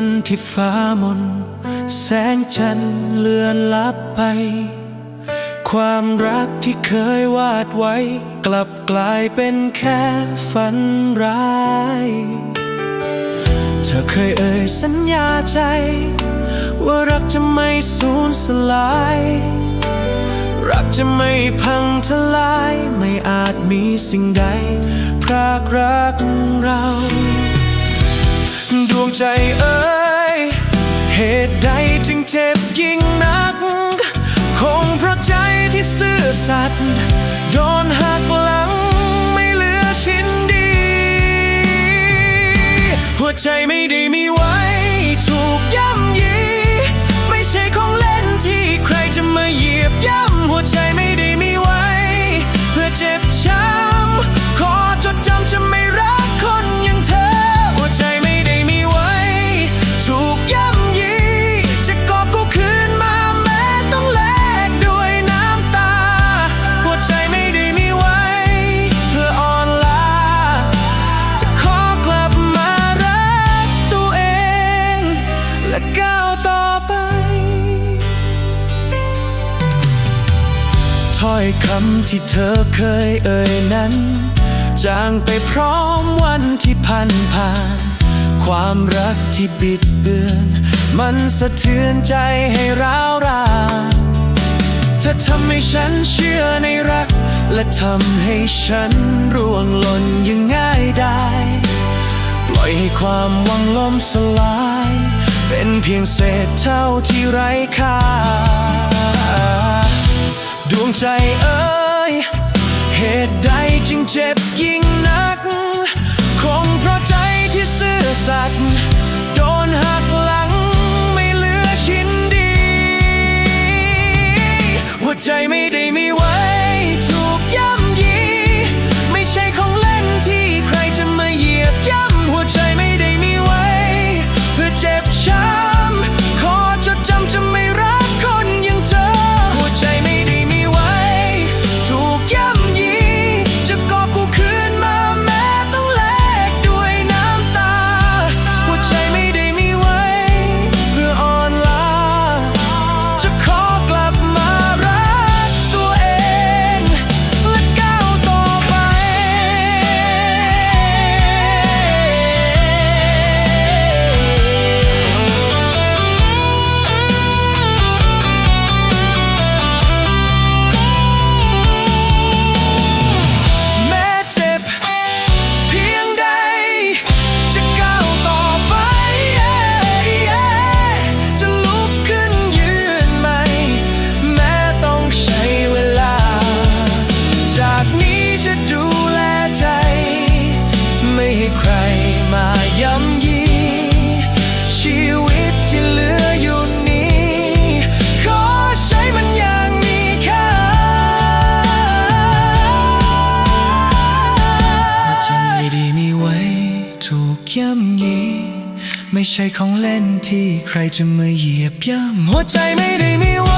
วันที่ฟ้ามน แสงจันทร์เลือนลับไป ความรักที่เคยวาดไว้ กลับกลายเป็นแค่ฝันร้าย เธอเคยเอ่ยสัญญาใจ ว่ารักจะไม่สูญสลาย รักจะไม่พังทลาย ไม่อาจมีสิ่งใด พรากรักเรา ดวงใจเอ่ยเหตุใดจึงเจ็บยิ่งนัก คงเพราะใจที่ซื่อสัตย์โดนหักหลังไม่เหลือชิ้นดี หัวใจไม่ได้มีไว้ถูกย่ำยี ไม่ใช่ของเล่นที่ใครจะมาเหยียบย่ำ อยคำที่เธอเคยเอ่ยนั้น จางไปพร้อมวันที่พันผ่าน ความรักที่บิดเบือน มันสะเทือนใจให้ร้าวรานเธอทำให้ฉันเชื่อในรัก และทำให้ฉันร่วงหล่นยังง่ายได้ ปล่อยให้ความหวังล่มสลาย เป็นเพียงเศษเท่าที่ไร้ค่า ดวงใจเอ่ยเหตุใดจึงเจ็บยิ่งนัก คงเพราะใจที่ซื่อสัตย์ ไม่ใช่ของเล่นที่ใครจะมาเหยียบย่ำหัวใจไม่ได้มีไว้